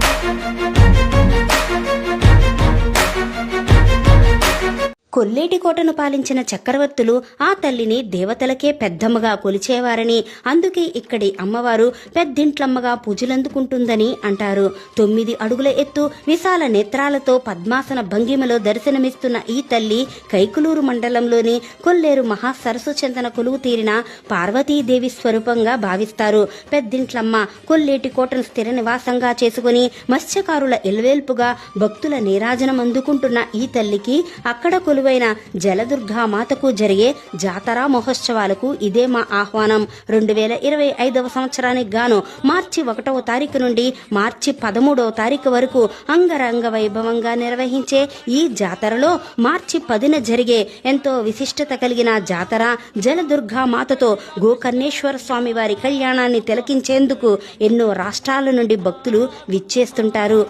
Thank you. కొల్లేటి కోటను పాలించిన చక్రవర్తులు ఆ తల్లిని దేవతలకే పెద్దమ్మగా కొలిచేవారని అందుకే ఇక్కడి అమ్మవారు పెద్దింట్లమ్మగా పూజలందుకుంటుందని అంటారు. తొమ్మిది అడుగుల ఎత్తు విశాల నేత్రాలతో పద్మాసన భంగిమలో దర్శనమిస్తున్న ఈ తల్లి కైకులూరు మండలంలోని కొల్లేరు మహాసరస్సు చెందన కొలువు తీరిన పార్వతీదేవి స్వరూపంగా భావిస్తారు. పెద్దింట్లమ్మ కొల్లేటి కోటను స్థిర నివాసంగా చేసుకుని మత్స్యకారుల ఎల్వేల్పుగా భక్తుల నీరాజనం అందుకుంటున్న ఈ తల్లికి అక్కడ కొలు జలదుర్గా మాతకు జరిగే జాతరా మహోత్సవాలకు ఇదే మా ఆహ్వానం. రెండు వేల ఇరవై ఐదవ సంవత్సరానికి గాను మార్చి ఒకటవ తారీఖు నుండి మార్చి పదమూడవ తారీఖు వరకు అంగరంగ వైభవంగా నిర్వహించే ఈ జాతరలో మార్చి పదిన జరిగే ఎంతో విశిష్టత కలిగిన జాతర జలదుర్గా మాతతో గోకర్ణేశ్వర స్వామి వారి కళ్యాణాన్ని తిలకించేందుకు ఎన్నో రాష్ట్రాల నుండి భక్తులు విచ్చేస్తుంటారు.